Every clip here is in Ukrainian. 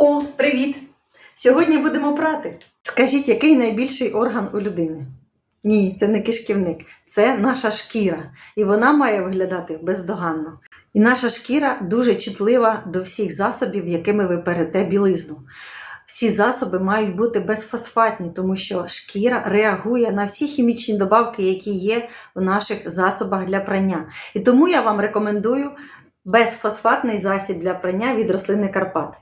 О, привіт! Сьогодні будемо прати. Скажіть, який найбільший орган у людини? Ні, це не кишківник, це наша шкіра. І вона має виглядати бездоганно. І наша шкіра дуже чутлива до всіх засобів, якими ви перете білизну. Всі засоби мають бути безфосфатні, тому що шкіра реагує на всі хімічні добавки, які є в наших засобах для прання. І тому я вам рекомендую безфосфатний засіб для прання від рослини Карпат.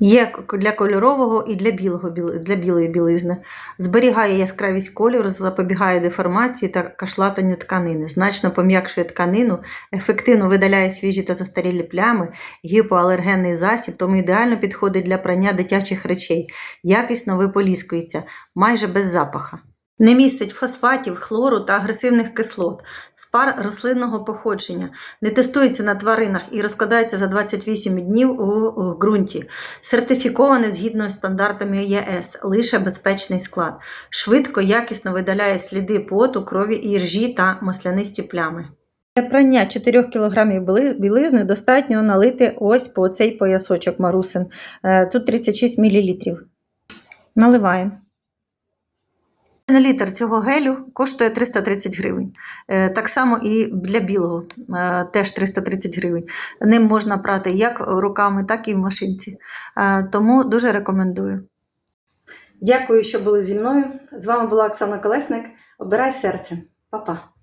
Є для кольорового і для, білого, для білої білизни. Зберігає яскравість кольору, запобігає деформації та кашлатанню тканини, значно пом'якшує тканину, ефективно видаляє свіжі та застарілі плями, гіпоалергенний засіб, тому ідеально підходить для прання дитячих речей, якісно виполіскується, майже без запаха. Не містить фосфатів, хлору та агресивних кислот, спар рослинного походження, не тестується на тваринах і розкладається за 28 днів у, ґрунті. Сертифіковане згідно з стандартами ЄС, лише безпечний склад. Швидко, якісно видаляє сліди поту, крові і ржі та маслянисті плями. Для прання 4 кг білизни достатньо налити ось по цей поясочок марусин. Е, Тут 36 мл. Наливаємо. Літр цього гелю коштує 330 гривень. Е, Так само і для білого е, теж 330 гривень. Ним можна прати як руками, так і в машинці. Е, Тому дуже рекомендую. Дякую, що були зі мною. З вами була Оксана Колесник. Обирай серце. Па-па.